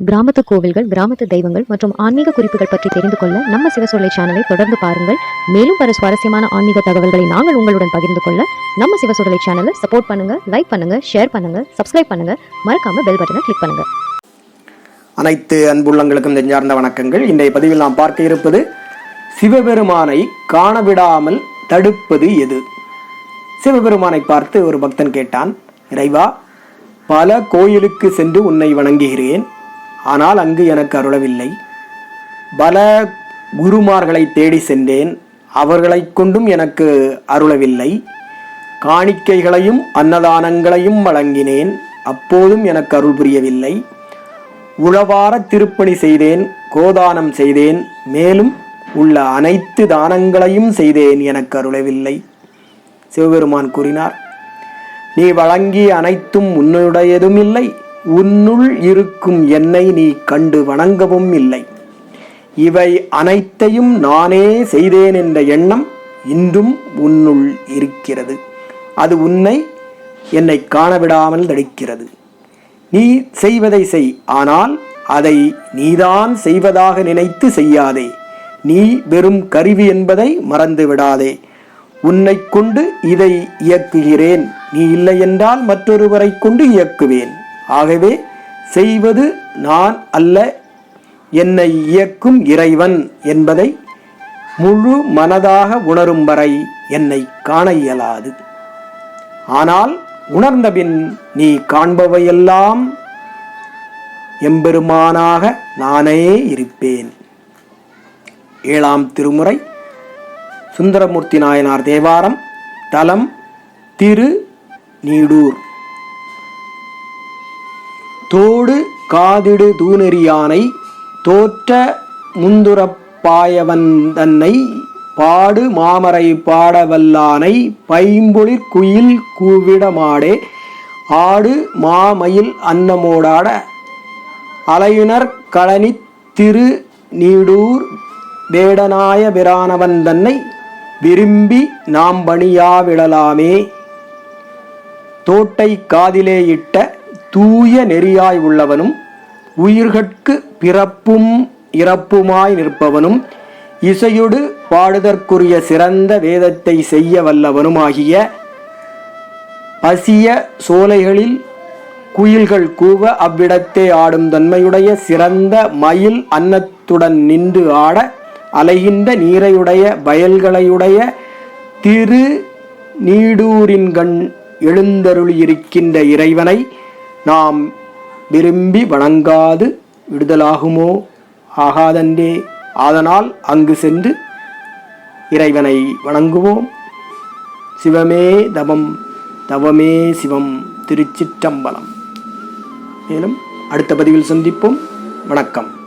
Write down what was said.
கிராமத்து கோவில்கள் கிராமத்து தெய்வங்கள் மற்றும் ஆன்மீக குறிப்புகள் பற்றி தெரிந்து கொள்ள நம்ம சிவசொல்லை சேனலை தொடர்ந்து பாருங்கள். மேலும் பல சுவாரஸ்யமான ஆன்மீக தகவல்களை நாங்கள் உங்களுடன் பகிர்ந்து கொள்ள நம்ம சிவசொல்லை சேனலை சப்போர்ட் பண்ணுங்க லைக் பண்ணுங்க ஷேர் பண்ணுங்க சப்ஸ்கிரைப் பண்ணுங்க. மறக்காம பெல் பட்டனை கிளிக் பண்ணுங்க. அனைத்து அன்புள்ளங்களுக்கும் நெஞ்சார்ந்த வணக்கங்கள். இன்றைய பதிவில் நாம் பார்க்க இருப்பது சிவபெருமானை காணவிடாமல் தடுப்பது எது? சிவபெருமானை பார்த்து ஒரு பக்தன் கேட்டான் இறைவா பல கோயிலுக்கு சென்று உன்னை வணங்குகிறேன். ஆனால் அங்கு எனக்கு அருளவில்லை. பல குருமார்களை தேடி சென்றேன். அவர்களைக் கொண்டும் எனக்கு அருளவில்லை. காணிக்கைகளையும் அன்னதானங்களையும் வழங்கினேன். அப்போதும் எனக்கு அருள் புரியவில்லை. உழவார திருப்பணி செய்தேன் கோதானம் செய்தேன். மேலும் உள்ள அனைத்து தானங்களையும் செய்தேன் எனக்கு அருளவில்லை. சிவபெருமான் கூறினார் நீ வழங்கிய அனைத்தும் உன்னுடையதும் இல்லை உன்னுள் இருக்கும் என்னை நீ கண்டு வணங்கவும் இல்லை. இவை அனைத்தையும் நானே செய்தேன் என்ற எண்ணம் இன்றும் உன்னுள் இருக்கிறது. அது உன்னை என்னை காணவிடாமல் தடுக்கிறது. நீ செய்வதை செய் ஆனால் அதை நீதான் செய்வதாக நினைத்து செய்யாதே. நீ வெறும் கருவி என்பதை மறந்து விடாதே. உன்னை கொண்டு இதை இயக்குகிறேன். நீ இல்லை என்றால் மற்றொருவரை கொண்டு இயக்குவேன். ஆகவே செய்வது நான் அல்ல என்னை இயக்கும் இறைவன் என்பதை முழு மனதாக உணரும் வரை என்னை காண இயலாது. ஆனால் உணர்ந்தபின் நீ காண்பவையெல்லாம் எம்பெருமானாக நானே இருப்பேன். ஏழாம் திருமுறை சுந்தரமூர்த்தி நாயனார் தேவாரம் தலம் திரு நீடூர். தோடு காதிடு தூணெறியானை தோற்ற முந்துரப்பாயவன் தன்னை பாடு மாமரை பாடவல்லானை பைம்பொழிற் குயில் கூவிடமாடே ஆடு மாமயில் அன்னமோடாட அலையுனர் கழனி திரு நீடூர் வேடனாய பிரானவன் தன்னை விரும்பி நாம் பணியாவிடலாமே தோட்டை காதிலே இட்ட தூய நெறியாய் உள்ளவனும் உயிர்கட்கு பிறப்பும் இறப்புமாய் நிற்பவனும் இசையொடு பாடுதற்குரிய சிறந்த வேதத்தை செய்ய வல்லவனுமாகிய பசிய சோலைகளில் குயில்கள் கூவ அவ்விடத்தே ஆடும் தன்மையுடைய சிறந்த மயில் அன்னத்துடன் நின்று ஆட அலைகின்ற நீரையுடைய வயல்களையுடைய திரு நீடூரின்கண் எழுந்தருளியிருக்கின்ற இறைவனை நாம் விரும்பி வணங்காது விடுதலாகுமோ? ஆகாதன்றே. அதனால் அங்கு சென்று இறைவனை வணங்குவோம். சிவமே தவம் தவமே சிவம் திருச்சிற்றம்பலம். மேலும் அடுத்த பதிவில் சந்திப்போம். வணக்கம்.